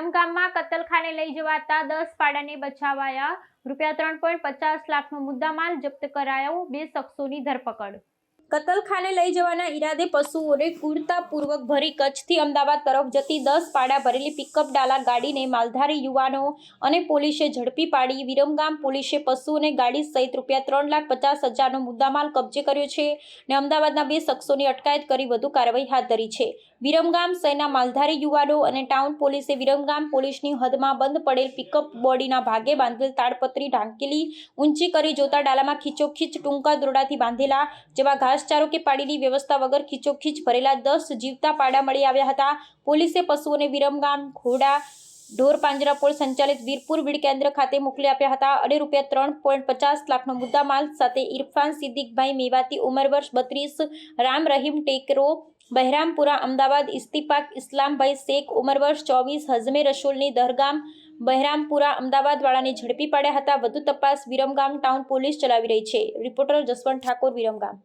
વિરમગામમાં કતલખાને લઈ જવાતા દસ પાડાને બચાવાયા. રૂપિયા ત્રણ પોઈન્ટ પચાસ લાખનો મુદ્દામાલ જપ્ત કરાયો બે શખ્સોની ધરપકડ. કતલખાને લઈ જવાના ઈરાદે પશુઓને ક્રૂરતાપૂર્વક ભરી કચ્છથી અમદાવાદ તરફ જતી દસ પાડા ભરેલી પિકઅપ ડાલા ગાડીને માલધારી યુવાનો અને પોલીસે ઝડપી પાડી. વિરમગામ પોલીસે પશુઓને ગાડી સહિત રૂપિયા ત્રણ લાખ પચાસ હજારનો મુદ્દામાલ કબજે કર્યો છે અને અમદાવાદના બે શખ્સોની અટકાયત કરી વધુ કાર્યવાહી હાથ ધરી છે. વિરમગામ શહેરના માલધારી યુવાનો અને ટાઉન પોલીસે વિરમગામ પોલીસની હદમાં બંધ પડેલ પિકઅપ બોડીના ભાગે બાંધેલ તાડપત્રી ઢાંકેલી ઊંચી કરી જોતા ડાલામાં ખીચોખીચ ટૂંકા દોરડાથી બાંધેલા જેવા ઘાસચારો કે પાડીની વ્યવસ્થા વગર ખીચોખીચ ભરેલા દસ જીવતા પાડા મળી આવ્યા હતા. પોલીસે પશુઓને વિરમગામ, ઘોડા ઢોર પાંજરાપોળ સંચાલિત વીરપુર વીડ કેન્દ્ર ખાતે મોકલી આપ્યા હતા. અને રૂપિયા ત્રણ પોઈન્ટ પચાસ લાખનો મુદ્દામાલ સાથે ઇરફાન સિદ્દીકભાઈ મેવાતી, ઉંમર વર્ષ બત્રીસ, રામ રહીમ ટેકરો, બહેરામપુરા, અમદાવાદ ઇસ્તિફાક ઇસ્લામભાઈ શેખ, ઉમર વર્ષ ચોવીસ, હઝમે રસુલની દરગામ, બહેરામપુરા, અમદાવાદવાળાને ઝડપી પાડ્યા હતા. વધુ તપાસ વિરમગામ ટાઉન પોલીસ ચલાવી રહી છે. રિપોર્ટર જસવંત ઠાકોર વિરમગામ.